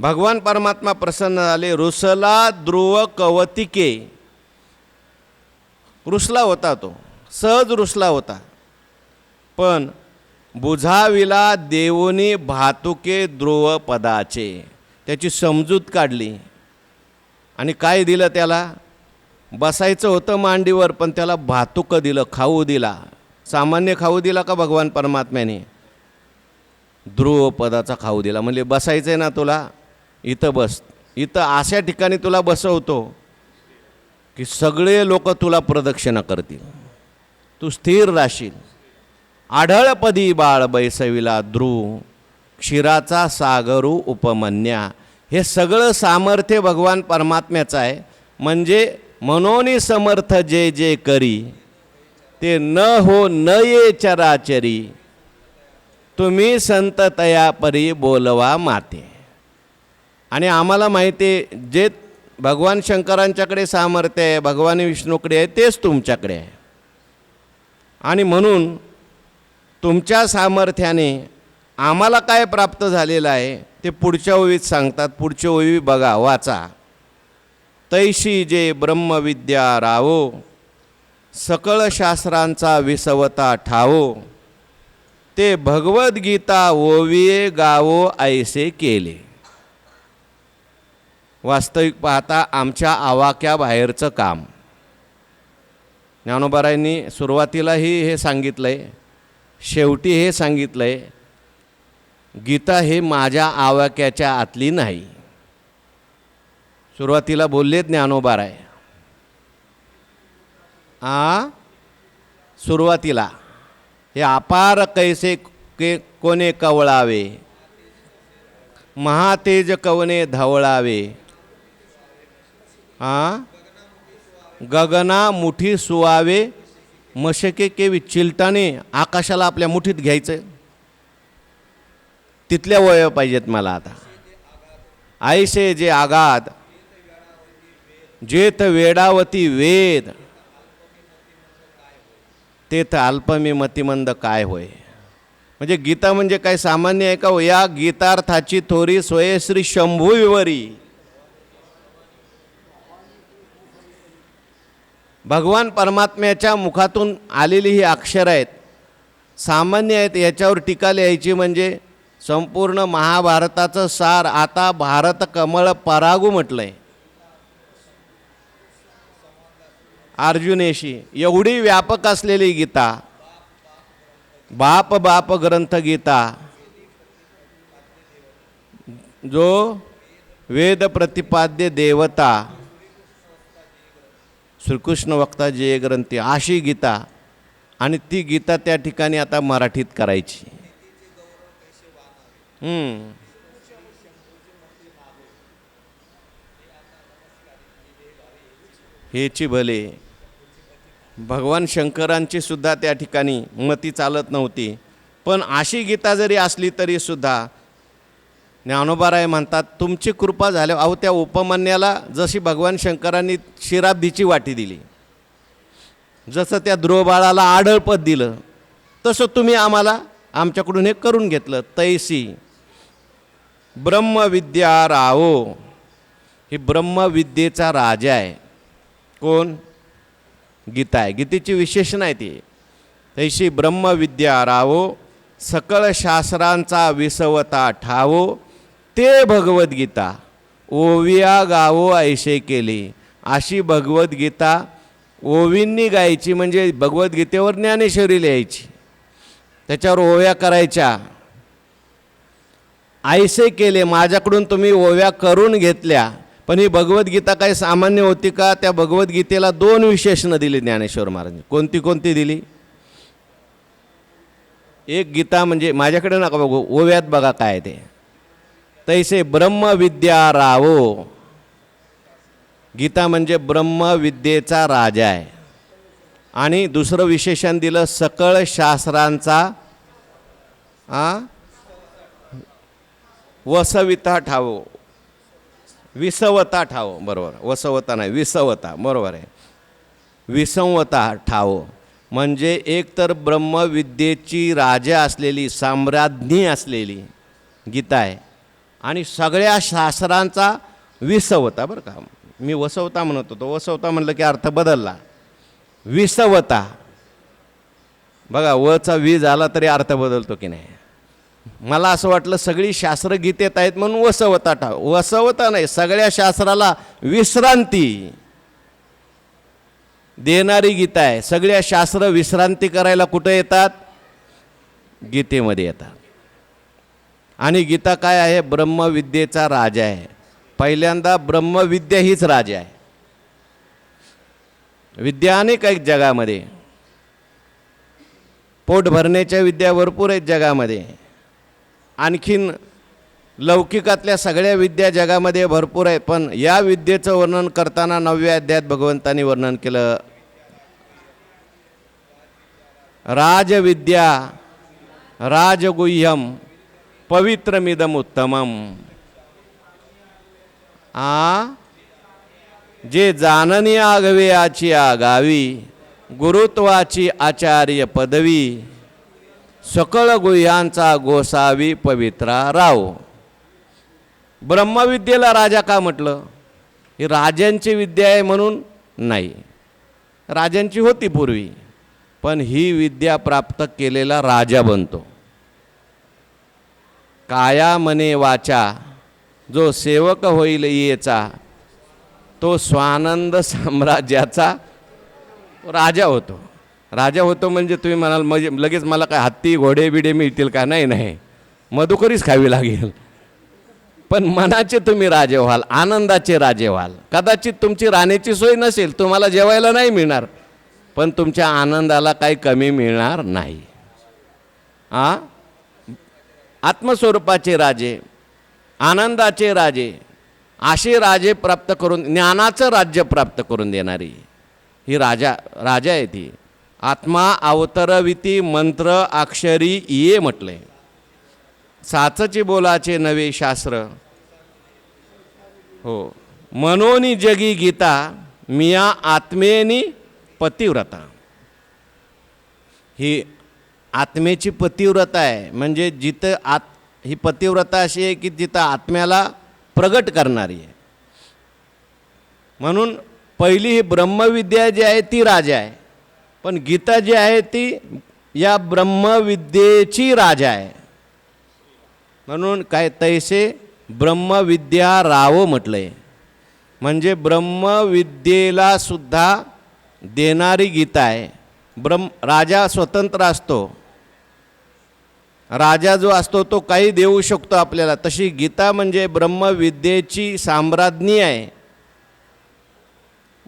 भगवान परमात्मा प्रसन्न झाले. रुसला ध्रुव कवतिके. रुसला होता तो. सहज रुसला होता. पण बुझाविला देवोनी भातुके ध्रुव पदाचे. त्याची समजूत काढली. आणि काय दिलं त्याला? बसायचं होतं मांडीवर पण त्याला भातुकं दिलं खाऊ दिला. सामान्य खाऊ दिला का भगवान परमात्म्याने? ध्रुव पदाचा खाऊ दिला. म्हणजे बसायचं आहे ना तुला? इथं बस. इथं अशा ठिकाणी तुला बसवतो की सगळे लोक तुला प्रदक्षिणा करतील. तू स्थिर राहशील. आढळपदी बाळ बैसविला ध्रुव क्षीराचा सागरू उपमन्या. हे सगळं सामर्थ्य भगवान परमात्म्याचं आहे. म्हणजे मनोनी समर्थ जे जे करी ते न हो न ये चराचरी. तुम्ही संततया परी बोलवा माते. आणि आम्हाला माहिती आहे जे भगवान शंकरांच्याकडे सामर्थ्य आहे भगवान विष्णूकडे आहे तेच तुमच्याकडे आहे. आणि म्हणून तुमच्या सामर्थ्याने आम्हाला काय प्राप्त झालेलं आहे ते पुढच्या ओळीत सांगतात. पुढच्या ओळी बघा वाचा. तैशी जे ब्रह्मविद्या रावो सकळ शास्त्रांचा विसवता ठावो ते भगवद्गीता ओविये गावो ऐसे केले. वास्तविक पाहता आमच्या आवाक्याबाहेरचं काम. ज्ञानोबारायांनी सुरुवातीलाही हे सांगितलं आहे शेवटी हे सांगितलं आहे गीता हे माझ्या आवाक्याच्या आतली नाही. सुरुवातीला बोलले ज्ञानोबाराय. आ? सुरुवातीला. हे अपार कैसे के कोणे कवळावे? महातेज कवने धवळावे? आ गगना मुठी सुवावे मशके केवी चिलटाने आकाशाला आपल्या मुठीत घ्यायचं. तिथल्या वय पाहिजेत मला आता. आयसे जे आगाध जेथ वेडावती वेद तेथ अल्पमी मतिमंद काय होय? म्हणजे गीता म्हणजे काय सामान्य आहे का हो? या गीतार्थाची थोरी सोयश्री शंभूविवरी. भगवान परमात्म्याच्या मुखातून आलेली ही अक्षरं आहेत. सामान्य आहेत याच्यावर टीका लिहायची म्हणजे संपूर्ण महाभारताचं सार आता भारत कमळ परागू म्हटलं आहे अर्जुनेशी एवढी व्यापक असलेली गीता बाप बाप ग्रंथ गीता जो वेद प्रतिपाद्य देवता श्रीकृष्ण वक्ता जे ग्रंथी अशी गीता आणि ती गीता त्या ठिकाणी आता मराठीत करायची. हेची भले. भगवान शंकरांची सुद्धा त्या ठिकाणी मती चालत नव्हती. पण अशी गीता जरी असली तरी सुद्धा ज्ञानोबाराय म्हणतात तुमची कृपा झाल्यावर अहो त्या उपमान्याला जशी भगवान शंकरांनी शिराब्दीची वाटी दिली. जसं त्या ध्रुवबाळाला आढळपद दिलं तसं तुम्ही आम्हाला आमच्याकडून हे करून घेतलं. तैसी ब्रह्मविद्या रावो ही ब्रह्मविद्येचा राजा आहे. कोण? गीता आहे. गीतेची विशेषण आहे ती तैशी ब्रह्मविद्या रावो सकळ शास्त्रांचा विसवता ठावो. ते भगवद्गीता. ओविया गावो ऐसे केले. अशी भगवद्गीता ओवींनी गायची म्हणजे भगवद्गीतेवर ज्ञानेश्वरी लिहायची. त्याच्यावर ओव्या करायच्या. आयसे केले. माझ्याकडून तुम्ही ओव्या करून घेतल्या. पण ही भगवद्गीता काही सामान्य होती का? त्या भगवद्गीतेला दोन विशेषणं दिली ज्ञानेश्वर महाराज कोणती कोणती दिली? एक गीता म्हणजे माझ्याकडे नका बघू. ओव्यात बघा काय ते. तैसे ब्रह्मविद्या रावो. गीता म्हणजे ब्रह्मविद्येचा राजा आहे. आणि दुसरं विशेषण दिलं सकळ शास्त्रांचा आ? वसविता ठावो. विसवता ठावो बरोबर. वसवता नाही विसवता बरोबर आहे. विसंवता ठावो. म्हणजे एकतर ब्रह्मविद्येची राजा असलेली साम्राज्ञी असलेली गीता आहे. आणि सगळ्या शास्त्रांचा विसवता बरं का? मी वसवता म्हणत होतो. वसवता म्हणलं की अर्थ बदलला. विसवता. बघा वचा वी झाला तरी अर्थ बदलतो की नाही? मला असं वाटलं सगळी शास्त्र गीतेत आहेत म्हणून वसवता ठाव वसवता नाही सगळ्या शास्त्राला विश्रांती. देणारी गीता आहे. सगळ्या शास्त्र विश्रांती करायला कुठं येतात? गीतेमध्ये येतात. आणि गीता काय आहे? ब्रह्मविद्येचा राजा आहे. पहिल्यांदा ब्रह्मविद्या हीच राजा आहे. विद्या अनेक आहेत जगामध्ये. पोट भरण्याच्या विद्या भरपूर आहेत जगामध्ये. आणखीन लौकिकातल्या सगळ्या विद्या जगामध्ये भरपूर आहेत पण या विद्येचं वर्णन करताना नवव्या अध्यायात भगवंतांनी वर्णन केलं. राजविद्या राजगुह्यम पवित्रमिदम उत्तमम आ? जे जाननी आगवेयाची आची आगावी गुरुत्वाची आचार्य पदवी सकळ गुह्यांचा गोसावी पवित्रा राव. ब्रह्मविद्येला राजा का म्हटलं? ही राजांची विद्या आहे म्हणून नाही. राजांची होती पूर्वी पण ही विद्या प्राप्त केलेला राजा बनतो. काया मने वाचा जो सेवक होईल येचा तो स्वानंद साम्राज्याचा राजा होतो. राजा होतो म्हणजे तुम्ही म्हणाल म्हणजे लगेच मला काय हत्ती घोडे बिडे मिळतील का? नाही नाही. मधुकरीच खावी लागेल. पण मनाचे तुम्ही राजे व्हाल आनंदाचे राजे व्हाल. कदाचित तुमची राहण्याची सोय नसेल तुम्हाला जेवायला नाही मिळणार पण तुमच्या आनंदाला काही कमी मिळणार नाही. आ? आत्मस्वरूपाचे राजे आनंदाचे राजे असे राजे प्राप्त करून ज्ञानाचं राज्य प्राप्त करून देणारी ही राजा राजा आहे ती. आत्मा अवतरविती मंत्र अक्षरी ये म्हटले. साचची बोलाचे नवे शास्त्र. हो. मनोनी जगी गीता मिया आत्मेनी पतिव्रता. ही आत्मेची पतिव्रता आहे. म्हणजे जिथं आत ही पतिव्रता अशी आहे की जिथं आत्म्याला प्रगट करणारी आहे. म्हणून पहिली ही ब्रह्मविद्या जी आहे ती राजा आहे. पण गीता जी आहे ती या ब्रह्मविद्येची राजा आहे. म्हणून काय तैसे ब्रह्मविद्या राव म्हटलंय. म्हणजे ब्रह्मविद्येला सुद्धा देणारी गीता आहे. ब्रह्म राजा स्वतंत्र असतो. राजा जो असतो तो काही देऊ शकतो आपल्याला. तशी गीता म्हणजे ब्रह्मविद्येची साम्राज्ञी आहे.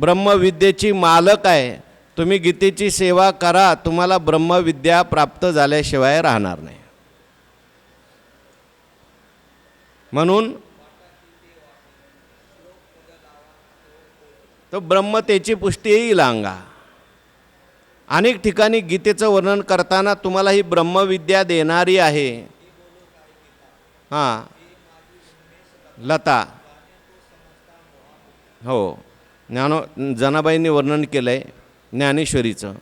ब्रह्मविद्येची मालक आहे. तुम्ही गीतेची सेवा करा तुम्हाला ब्रह्मविद्या प्राप्त झाल्याशिवाय राहणार नाही. म्हणून तो ब्रह्मतेची पुष्टी येईल अंगा अनेक ठिकाणी गीतेचं वर्णन करताना तुम्हाला ही ब्रह्मविद्या देणारी आहे. हां. लता. हो. ज्ञानो जनाबाईंनी वर्णन केलं आहे ज्ञानेश्वरीचं.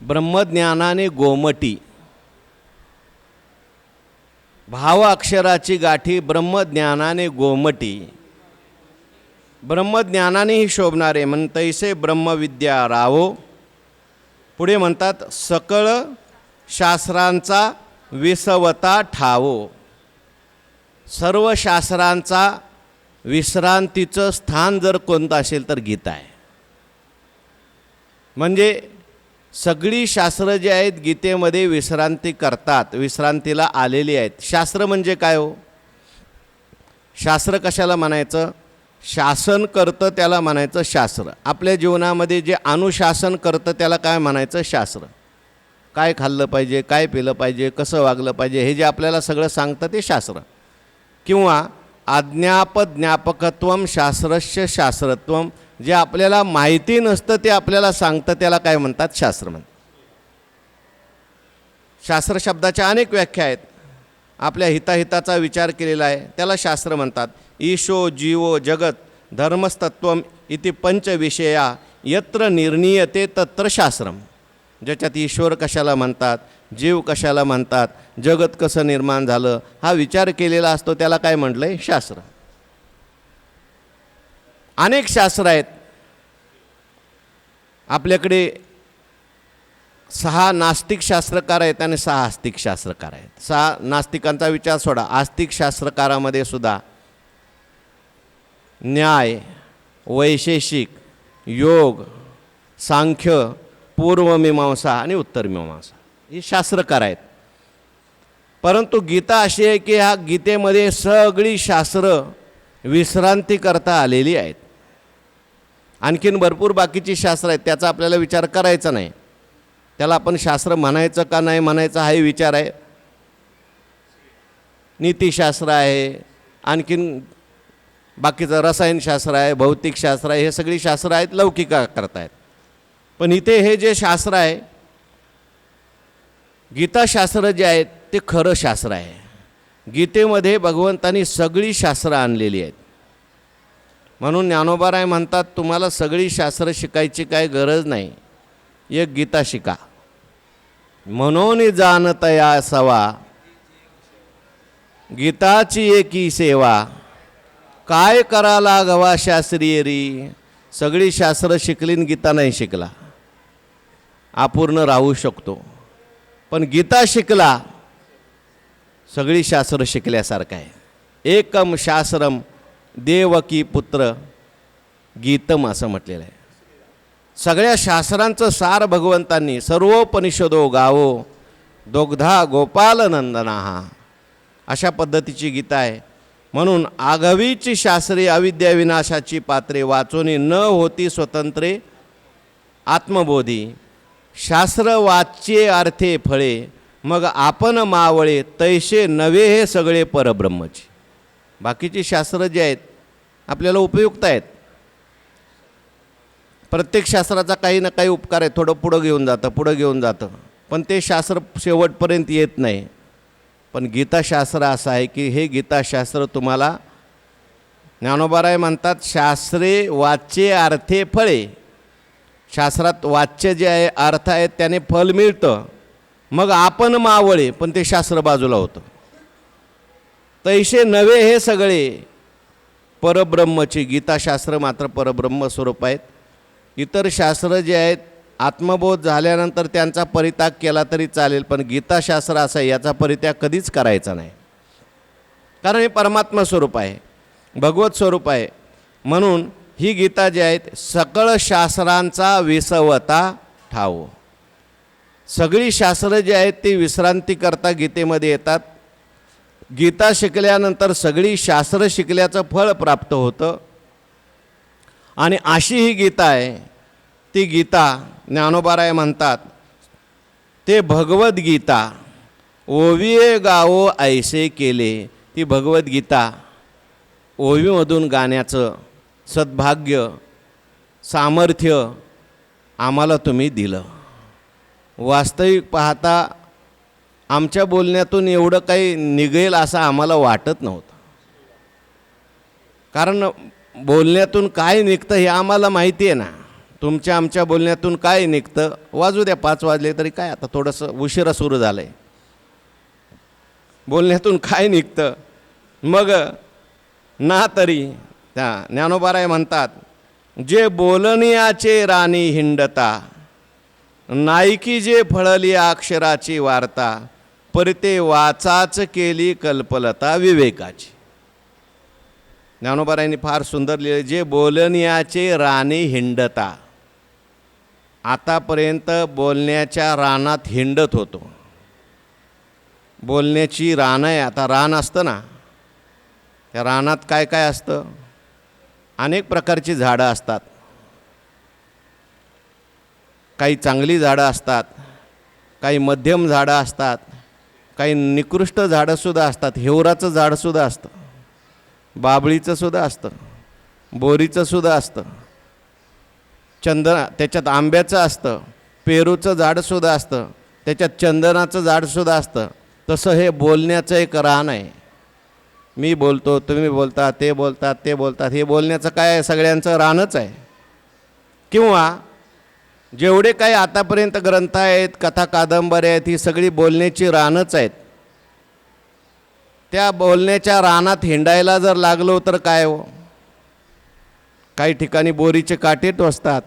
ब्रह्मज्ञानाने गोमटी. भाव अक्षराची गाठी ब्रह्मज्ञानाने गोमटी. ब्रह्मज्ञानानेही शोभणारे म्हण तैसे ब्रह्मविद्या राहो पुढे म्हणतात सकळ शास्त्रांचा विसवता ठावो. सर्व शास्त्रांचा विश्रांतीचं स्थान जर कोणतं असेल तर गीता आहे. म्हणजे सगळी शास्त्र जे आहेत गीतेमध्ये विश्रांती करतात विश्रांतीला आलेली आहेत. शास्त्र म्हणजे काय हो? शास्त्र कशाला म्हणायचं? शासन करतं त्याला म्हणायचं शास्त्र. आपल्या जीवनामध्ये जे अनुशासन करतं त्याला काय म्हणायचं शास्त्र? काय खाल्लं पाहिजे काय पिलं पाहिजे कसं वागलं पाहिजे हे जे आपल्याला सगळं सांगतं ते शास्त्र. किंवा अज्ञापज्ञापकत्वम शास्त्रस्य शास्त्रत्व जे आपल्याला माहिती नसतं ते आपल्याला सांगतं त्याला काय म्हणतात शास्त्र म्हणतात शास्त्र शब्दाच्या अनेक व्याख्या आहेत. आपल्या हिताहिताचा विचार केलेला आहे त्याला शास्त्र म्हणतात. ईशो जीवो जगत धर्मस्तत्व इति पंचविषया यत्र निर्णीयते तत्र शास्त्रम। ज्याच्यात ईश्वर कशाला म्हणतात जीव कशाला म्हणतात जगत कसं निर्माण झालं हा विचार केलेला असतो त्याला काय म्हटलं आहे शास्त्र. अनेक शास्त्र आहेत. आपल्याकडे सहा नास्तिक शास्त्रकार आहेत आणि सहा आस्तिक शास्त्रकार आहेत. सहा नास्तिकांचा विचार सोडा. आस्तिक शास्त्रकारामध्ये सुद्धा न्याय वैशेषिक योग सांख्य पूर्वमीमांसा आणि उत्तरमीमांसा ही शास्त्रकार आहेत. परंतु गीता अशी आहे की ह्या गीतेमध्ये सगळी शास्त्र विश्रांती करता आलेली आहेत. आणखीन भरपूर बाकीची शास्त्र आहेत त्याचा आपल्याला विचार करायचा नाही. त्याला आपण शास्त्र म्हणायचं का नाही म्हणायचं हाही विचार आहे. नीतिशास्त्र आहे आणखीन बाकीचं रसायनशास्त्र आहे भौतिकशास्त्र आहे हे सगळी शास्त्र आहेत लौकिका करतायत. पण इथे हे जे शास्त्र आहे गीताशास्त्र जे आहेत ते खरं शास्त्र आहे. गीतेमध्ये भगवंतांनी सगळी शास्त्रं आणलेली आहेत. म्हणून ज्ञानोबाराय म्हणतात तुम्हाला सगळी शास्त्र शिकायची काय गरज नाही एक गीता शिका. म्हणून जाणतया सवा गीताची एकी सेवा काय करा गवा शास्त्रीय री सगळी शास्त्र शिकलीन गीता नाही शिकला. अपूर्ण राहू शकतो. पण गीता शिकला सगळी शास्त्र शिकल्यासारखं आहे. एकम शास्त्रम देवकी पुत्र गीतम असं म्हटलेलं आहे. सगळ्या शास्त्रांचं सार भगवंतांनी सर्वोपनिषदो गावो दोग्धा गोपालनंदना. हा अशा पद्धतीची गीता आहे. म्हणून आघवीची शास्त्रीय अविद्याविनाशाची पात्रे वाचोनी न होती स्वतंत्रे आत्मबोधी शास्त्र वाच्ये अर्थे फळे मग आपण मावळे तैसे नवे हे सगळे परब्रह्मचे. बाकीची शास्त्र जे आहेत आपल्याला उपयुक्त आहेत. प्रत्येक शास्त्राचा काही ना काही उपकार आहे थोडं पुढं घेऊन जातं पुढं घेऊन जातं. पण ते शास्त्र शेवटपर्यंत येत नाही. पण गीताशास्त्र असं आहे की हे गीताशास्त्र तुम्हाला ज्ञानोबाराय म्हणतात शास्त्रे वाच्ये अर्थे फळे. शास्त्रात वाच्य जे आहे अर्थ आहेत त्याने फल मिळतं. मग आपण मावळे पण ते शास्त्र बाजूला होतं. तैसे नवे हे सगळे परब्रह्मचे गीताशास्त्र मात्र परब्रह्म स्वरूप आहेत. इतर शास्त्र जे आहेत आत्मबोध झाल्यानंतर त्यांचा परित्याग केला तरी चालेल पण गीताशास्त्र असं आहे याचा परित्याग कधीच करायचा नाही. कारण हे परमात्मा स्वरूप आहे भगवत स्वरूप आहे. म्हणून ही गीता जी आहेत सकळ शास्त्रांचा विसवता ठाव सगळी शास्त्र जी आहेत ती विश्रांतीकरता गीतेमध्ये येतात. गीता शिकल्यानंतर सगळी शास्त्र शिकल्याचं फळ प्राप्त होतं. आणि अशी ही गीता आहे ती गीता ज्ञानोबाराय म्हणतात ते भगवद्गीता ओविये गावो ऐसे केले. ती भगवद्गीता ओवीमधून गाण्याचं सद्भाग्य सामर्थ्य आम्हाला तुम्ही दिलं. वास्तविक पाहता आमच्या बोलण्यातून एवढं काही निघेल असं आम्हाला वाटत नव्हतं. कारण बोलण्यातून काय निघतं हे आम्हाला माहिती आहे ना. तुमच्या आमच्या बोलण्यातून काय निघतं? वाजू द्या पाच वाजले तरी काय आता थोडंसं उशिरा सुरू झालं आहे बोलण्यातून काय निघतं? मग ना तरी त्या ज्ञानोबाराय म्हणतात जे बोलनियाचे राणी हिंडता नायकी जे फळली अक्षराची वार्ता परिते वाचाच केली कल्पलता विवेकाची. ज्ञानोबारायांनी फार सुंदर लिहिले जे बोलनियाचे राणी हिंडता आतापर्यंत बोलण्याच्या रानात हिंडत होतो. बोलण्याची रानं आहे आता रान असतं ना त्या रानात काय काय असतं? अनेक प्रकारची झाडं असतात. काही चांगली झाडं असतात काही मध्यम झाडं असतात काही निकृष्ट झाडंसुद्धा असतात हेवराचं झाडसुद्धा असतं बाबळीचं सुद्धा असतं बोरीचं सुद्धा असतं. चंदना त्याच्यात आंब्याचं असतं पेरूचं झाडसुद्धा असतं त्याच्यात चंदनाचं झाडसुद्धा असतं. तसं हे बोलण्याचं एक रान आहे. मी बोलतो तुम्ही बोलता ते बोलतात ते बोलतात हे बोलण्याचं काय आहे? सगळ्यांचं रानच आहे. किंवा जेवढे काही आतापर्यंत ग्रंथ आहेत कथा कादंबऱ्या आहेत ही सगळी बोलण्याची रानच आहेत. त्या बोलण्याच्या रानात हिंडायला जर लागलो तर काय हो? काही ठिकाणी बोरीचे काटे टोचतात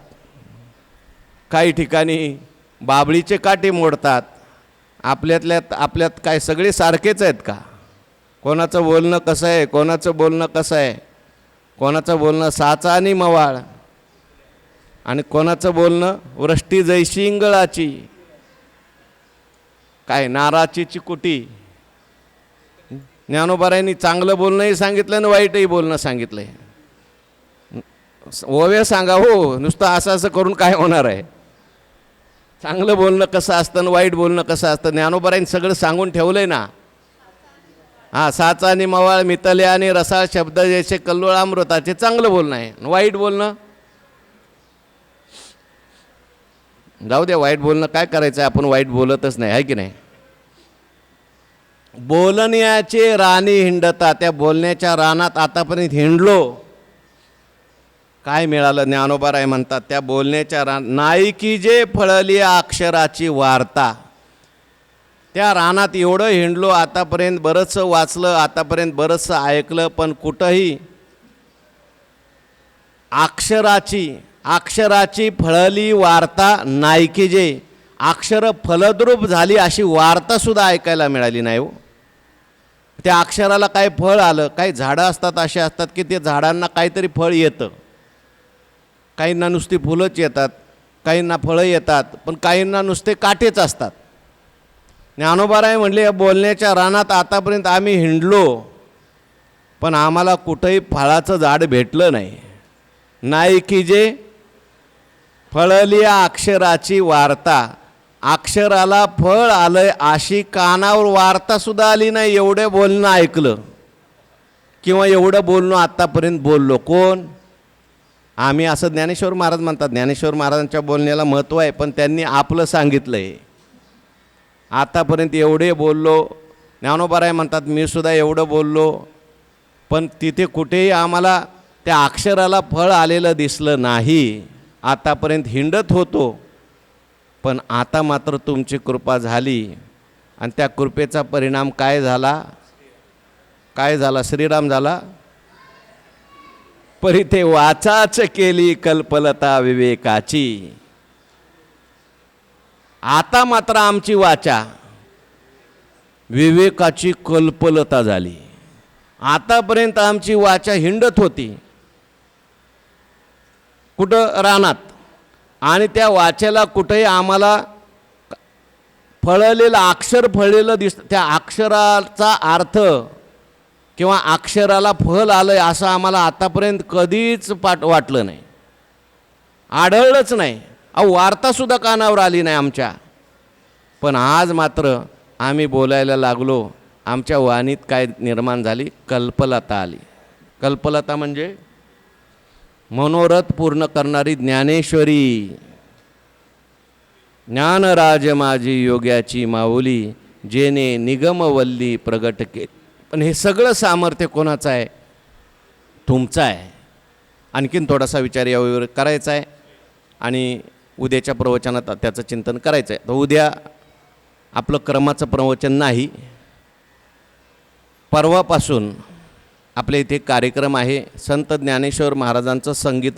काही ठिकाणी बाबळीचे काटे मोडतात. आपल्यातल्यात आपल्यात काय सगळे सारखेच आहेत का? कोणाचं बोलणं कसं आहे? कोणाचं बोलणं कसं आहे? कोणाचं बोलणं साचा आणि मवाळ? आणि कोणाचं बोलणं वृष्टी जैशी इंगळाची? काय नाराची चिकुटी? ज्ञानोबारायांनी चांगलं बोलणंही सांगितलं आणि वाईटही बोलणं सांगितलं आहे ओव्या सांगा हो नुसतं असं असं करून काय होणार आहे? चांगलं बोलणं कसं असतं आणि वाईट बोलणं कसं असतं? ज्ञानोबराईन सगळं सांगून ठेवलं आहे ना. हां साचा आणि मवाळ मितले आणि रसाळ शब्द जैसे कल्लोळ अमृताचे चांगलं बोलणं आहे. वाईट बोलणं? जाऊ द्या वाईट बोलणं काय करायचं आहे? आपण वाईट बोलतच नाही आहे की नाही? बोलण्याचे राणी हिंडता त्या बोलण्याच्या रानात आतापर्यंत हिंडलो. काय मिळालं? ज्ञानोबाराय म्हणतात त्या बोलण्याच्या रान नायकी जे फळली अक्षराची वार्ता. त्या रानात एवढं हिंडलो आतापर्यंत बरंचसं वाचलं आतापर्यंत बरंचसं ऐकलं पण कुठंही अक्षराची अक्षराची फळली वार्ता नायकी जे अक्षरं फलद्रूप झाली अशी वार्तासुद्धा ऐकायला मिळाली नाही हो. त्या अक्षराला काय फळ आलं? काही झाडं असतात असे असतात की ते झाडांना काहीतरी फळ येतं. काहींना नुसती फुलंच येतात काहींना फळं येतात पण काहींना नुसते काटेच असतात. ज्ञानोबाराय म्हणले या बोलण्याच्या रानात आतापर्यंत आम्ही हिंडलो पण आम्हाला कुठंही फळाचं झाड भेटलं नाही. नाही की जे फळली अक्षराची वार्ता. अक्षराला फळ आलं अशी कानावर वार्तासुद्धा आली नाही एवढं बोलणं ऐकलं. किंवा एवढं बोलणं आत्तापर्यंत बोललो कोण? आम्ही असं ज्ञानेश्वर महाराज म्हणतात ज्ञानेश्वर महाराजांच्या बोलण्याला महत्त्व आहे पण त्यांनी आपलं सांगितलं आहे आतापर्यंत एवढे बोललो ज्ञानोबाराय म्हणतात मी सुद्धा एवढं बोललो पण तिथे कुठेही आम्हाला त्या अक्षराला फळ आलेलं दिसलं नाही. आतापर्यंत हिंडत होतो पण आता मात्र तुमची कृपा झाली. आणि त्या कृपेचा परिणाम काय झाला? काय झाला? श्रीराम झाला? परी ते वाचाच केली कल्पलता विवेकाची. आता मात्र आमची वाचा. विवेकाची कल्पलता झाली. आतापर्यंत आमची वाचा हिंडत होती. कुठं? रानात. आणि त्या वाचेला कुठेही आम्हाला फळलेलं अक्षर फळलेलं दिस त्या अक्षराचा अर्थ किंवा अक्षराला फल आलं आहे असं आम्हाला आतापर्यंत कधीच पाट वाटलं नाही. आढळलंच नाही. अहो वार्तासुद्धा कानावर आली नाही आमच्या. पण आज मात्र आम्ही बोलायला लागलो. आमच्या वाणीत काय निर्माण झाली? कल्पलता आली. कल्पलता म्हणजे मनोरथ पूर्ण करणारी ज्ञानेश्वरी. ज्ञानराज माझी योग्याची माऊली जेने निगमवल्ली प्रगट केली. पण हे सगळं सामर्थ्य कोणाचं आहे? तुमचं आहे. आणखीन थोडासा विचार यावर करायचा आहे. आणि उद्याच्या प्रवचनात त्याचं चिंतन करायचं आहे. तर उद्या आपलं क्रमाचं प्रवचन नाही. परवापासून आपल्या इथे कार्यक्रम आहे. संत ज्ञानेश्वर महाराजांचं संगीत